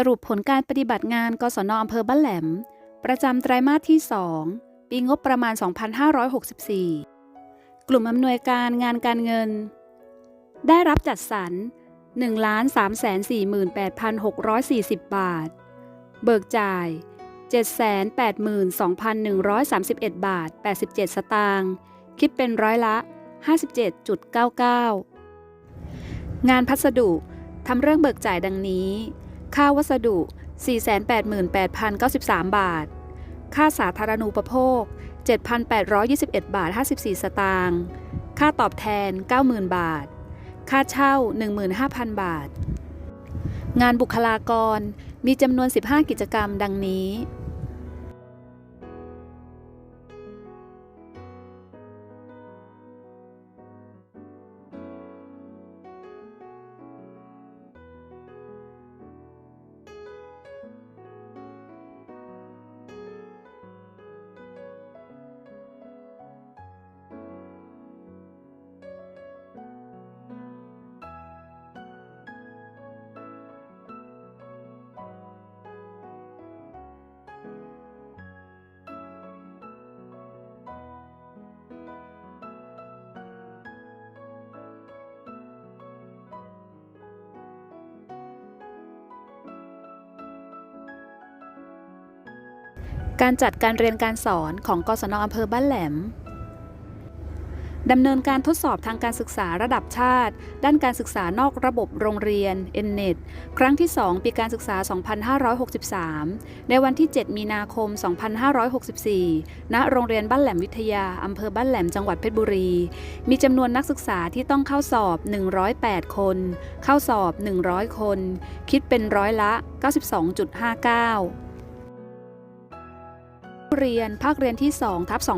สรุปผลการปฏิบัติงานกศนอำเภอบ้านแหลม ประจำไตรมาสที่ 2 ปีงบประมาณ 2564 กลุ่มอำนวยการงานการเงิน ได้รับจัดสรร 1,348,640 บาท เบิกจ่าย 782,131 บาท 87 สตางค์คิดเป็นร้อยละ 57.99 งานพัสดุทำเรื่องเบิกจ่ายดังนี้ ค่าวัสดุ 488,093 บาท ค่าสาธารณูปโภค 7,821 บาท 54 สตางค์ ค่าตอบแทน 90,000 บาท ค่าเช่า 15,000 บาท งานบุคลากรมีจำนวน 15 กิจกรรมดังนี้ การจัดการเรียนการสอนของกศนอำเภอบ้านแหลมดำเนินการทดสอบทางการศึกษาระดับชาติ ด้านการศึกษานอกระบบโรงเรียน n n e t ครั้งที่ 2 ปีการศึกษา 2563 ในวันที่ 7 มีนาคม 2564 ณ โรงเรียนบ้านแหลมวิทยา อำเภอบ้านแหลมจังหวัดเพชรบุรี มีจำนวนนักศึกษาที่ต้องเข้าสอบ 108 คน เข้าสอบ 100 คน คิดเป็นร้อยละ 92.59 เรียน ภาคเรียนที่2ทับ2563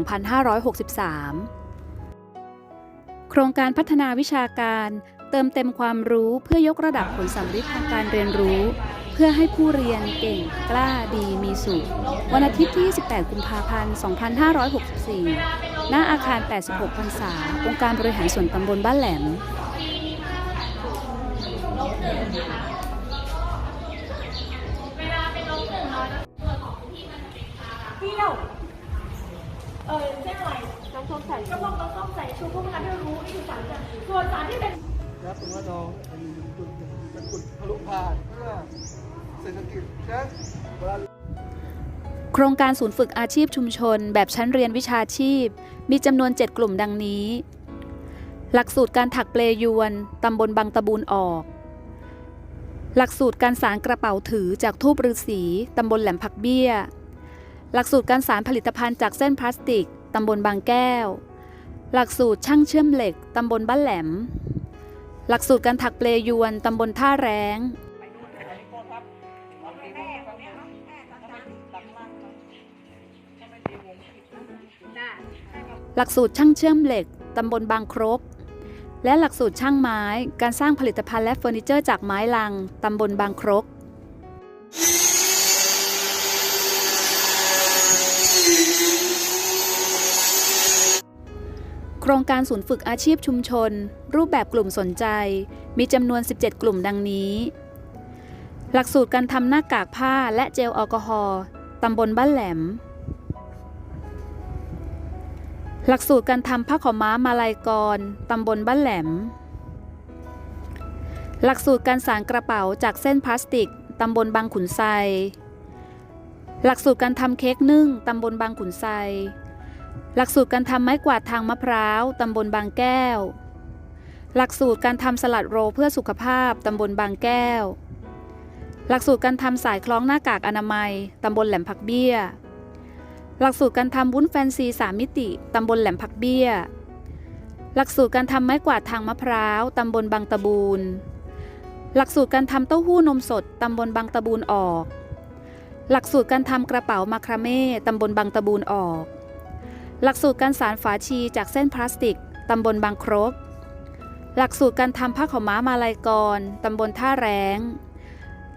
โครงการพัฒนาวิชาการ เติมเต็มความรู้เพื่อยกระดับผลสัมฤทธิ์ทางการเรียนรู้ เพื่อให้ผู้เรียนเก่งกล้าดีมีสุข วันอาทิตย์ที่28กุมภาพันธ์ 2564 หน้าอาคาร 86พรรษาองค์การบริหารส่วนตำบลบ้านแหลม เปรี้ยว เออเส้นอะไรน้ำส้มใส่กระบอกน้ำส้มใส่ชูพวกมันให้รู้นี่คือสารจะส่วนสารที่เป็นครับตรงว่าน้องเป็นจุดเป็นจุดทะลุผ่านเพื่อเศรษฐกิจนะเวลา โครงการศูนย์ฝึกอาชีพชุมชน แบบชั้นเรียนวิชาชีพ มีจำนวน 7 กลุ่มดังนี้ หลักสูตรการถักเปลยวน ตำบลบางตะบูนออก หลักสูตรการสารกระเป๋าถือจากทูบฤาษี ตำบลแหลมผักเบี้ย หลักสูตรการสารผลิตภัณฑ์จากเส้นพลาสติก ตำบลบางแก้ว หลักสูตรช่างเชื่อมเหล็ก ตำบลบ้านแหลม หลักสูตรการถักเปลยวน ตำบลท่าแรงหลักสูตรช่างเชื่อมเหล็ก ตำบลบางครกและหลักสูตรช่างไม้ การสร้างผลิตภัณฑ์และเฟอร์นิเจอร์จากไม้ลัง ตำบลบางครก รงการศูนย์ฝึกอาชีพชุมชน รูปแบบกลุ่มสนใจ มีจำนวน 17 กลุ่มดังนี้ หลักสูตรการทำหน้ากากผ้าและเจลแอลกอฮอล์ตำบลบ้านแหลม หลักสูตรการทำผ้าขาวม้ามาลายกรตำบลบ้านแหลม หลักสูตรการสานกระเป๋าจากเส้นพลาสติกตำบลบางขุนไซ หลักสูตรการทำเค้กนึ่งตำบลบางขุนไซ หลักสูตรการทำไม้กวาดทางมะพร้าวตำบลบางแก้ว หลักสูตรการทำสลัดโรเพื่อสุขภาพตำบลบางแก้ว หลักสูตรการทำสายคล้องหน้ากากอนามัยตำบลแหลมผักเบี้ย หลักสูตรการทำวุ้นแฟนซีสามมิติตำบลแหลมผักเบี้ย หลักสูตรการทำไม้กวาดทางมะพร้าวตำบลบางตะบูน หลักสูตรการทำเต้าหู้นมสดตำบลบางตะบูนออก หลักสูตรการทำกระเป๋ามาคราเม่ตำบลบางตะบูนออก หลักสูตรการสารฝาชีจากเส้นพลาสติก ตำบลบางครก หลักสูตรการทำผ้าขาวม้ามาลายกร ตำบลท่าแรง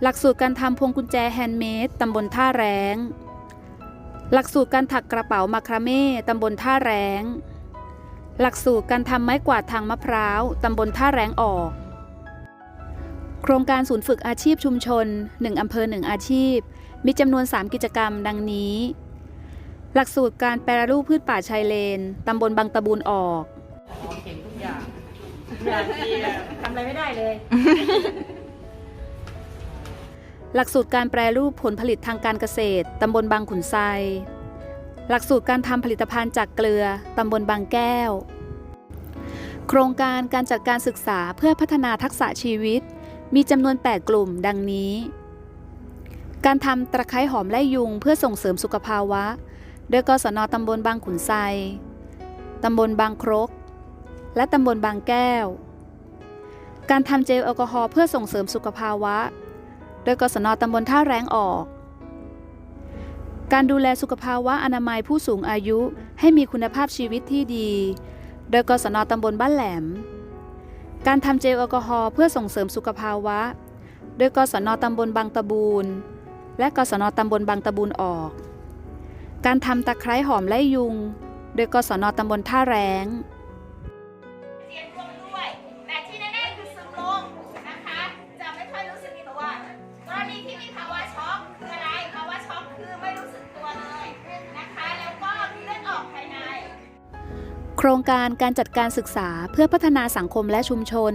หลักสูตรการทำพวงกุญแจแฮนด์เมด ตำบลท่าแรงหลักสูตรการถักกระเป๋ามาคราเม่ ตำบลท่าแรงหลักสูตรการทำไม้กวาดทางมะพร้าว ตำบลท่าแรงออก โครงการศูนย์ฝึกอาชีพชุมชน 1 อำเภอ 1 อาชีพ มีจำนวน 3 กิจกรรมดังนี้ หลักสูตรการแปรรูปพืชป่าชายเลน ตำบลบางตะบูนออกเก่งทุกอย่างอย่างดีอะทำอะไรไม่ได้เลย หลักสูตรการแปรรูปผลผลิตทางการเกษตร ตำบลบางขุนไซ หลักสูตรการทำผลิตภัณฑ์จากเกลือ ตำบลบางแก้ว โครงการการจัดการศึกษาเพื่อพัฒนาทักษะชีวิต มีจำนวน 8 กลุ่มดังนี้ การทำตะไคร้หอมไล่ยุงเพื่อส่งเสริมสุขภาวะ โดยกศนตำบลบางขุนไซตำบลบางครก และตำบลบางแก้ว การทำเจลแอลกอฮอล์เพื่อส่งเสริมสุขภาวะ โดยกศนตำบลท่าแรงออก การดูแลสุขภาวะอนามัยผู้สูงอายุให้มีคุณภาพชีวิตที่ดี โดยกศนตำบลบ้านแหลม การทำเจลแอลกอฮอล์เพื่อส่งเสริมสุขภาวะ โดยกศนตำบลบางตะบูนและกศนตำบลบางตะบูนออก การทำตะไคร้หอมไล่ยุง โดยกศนตำบลท่าแรงเจียนร่วมด้วยแต่ที่แน่ๆคือซึมลงนะคะจะไม่ค่อยรู้สึกตัวกรณีที่มีภาวะช็อกคืออะไรภาวะช็อกคือไม่รู้สึกตัวเลยนะคะแล้วก็มีเลือดออกภายในโครงการการจัดการศึกษาเพื่อพัฒนาสังคมและชุมชน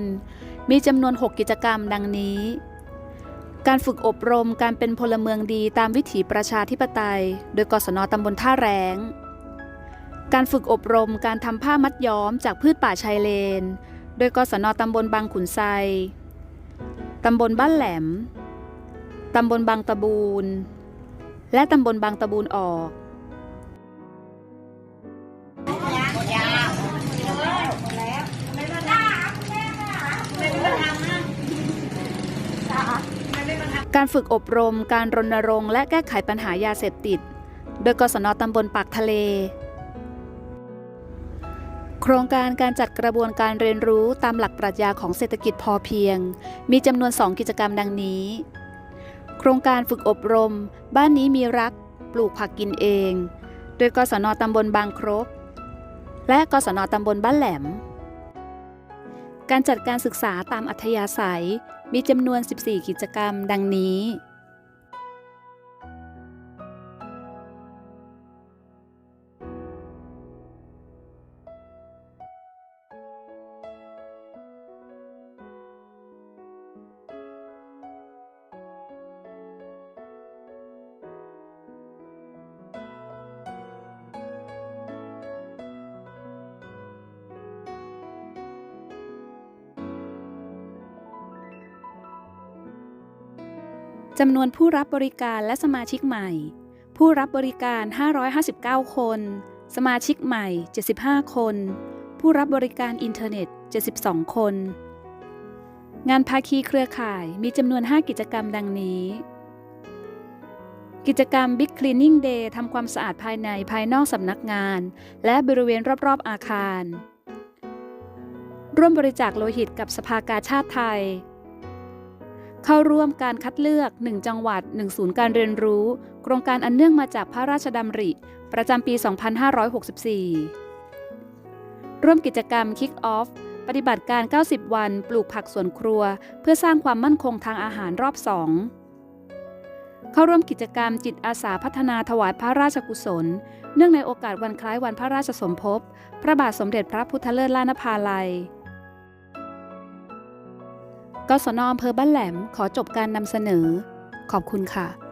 มีจำนวน 6 กิจกรรมดังนี้ การฝึกอบรมการเป็นพลเมืองดีตามวิถีประชาธิปไตย โดยกศนตำบลท่าแรงการฝึกอบรมการทำผ้ามัดย้อมจากพืชป่าชายเลน โดยกศนตำบลบางขุนไซตำบลบ้านแหลม ตำบลบางตะบูน และตำบลบางตะบูนออก การฝึกอบรม การรณรงค์และแก้ไขปัญหายาเสพติด โดยกศนตำบลปากทะเล โครงการการจัดกระบวนการเรียนรู้ตามหลักปรัชญาของเศรษฐกิจพอเพียง มีจำนวน 2 กิจกรรมดังนี้ โครงการฝึกอบรม บ้านนี้มีรัก ปลูกผักกินเอง โดยกศนตำบลบางครกและกศนตำบลบ้านแหลม การจัดการศึกษาตามอัธยาศัยมีจำนวน 14 กิจกรรม ดังนี้ จำนวนผู้รับบริการและสมาชิกใหม่ ผู้รับบริการ 559 คน สมาชิกใหม่ 75 คน ผู้รับบริการอินเทอร์เน็ต 72 คน งานภาคีเครือข่ายมีจำนวน 5 กิจกรรมดังนี้ กิจกรรม Big Cleaning Day ทำความสะอาดภายในภายนอกสำนักงาน และบริเวณรอบๆอาคาร ร่วมบริจาคโลหิตกับสภากาชาติไทย เข้าร่วมการคัดเลือก 1 จังหวัด 1 ศูนย์การเรียนรู้ โครงการอันเนื่องมาจากพระราชดำริ ประจำปี 2564 ร่วมกิจกรรม Kick Off ปฏิบัติการ 90 วัน ปลูกผักสวนครัว เพื่อสร้างความมั่นคงทางอาหารรอบ2เข้าร่วมกิจกรรมจิตอาสาพัฒนาถวายพระราชกุศล เนื่องในโอกาสวันคล้ายวันพระราชสมภพ พระบาทสมเด็จพระพุทธเลิศล้านภาลัย กศนอำเภอบ้านแหลมขอจบการนำเสนอ ขอบคุณค่ะ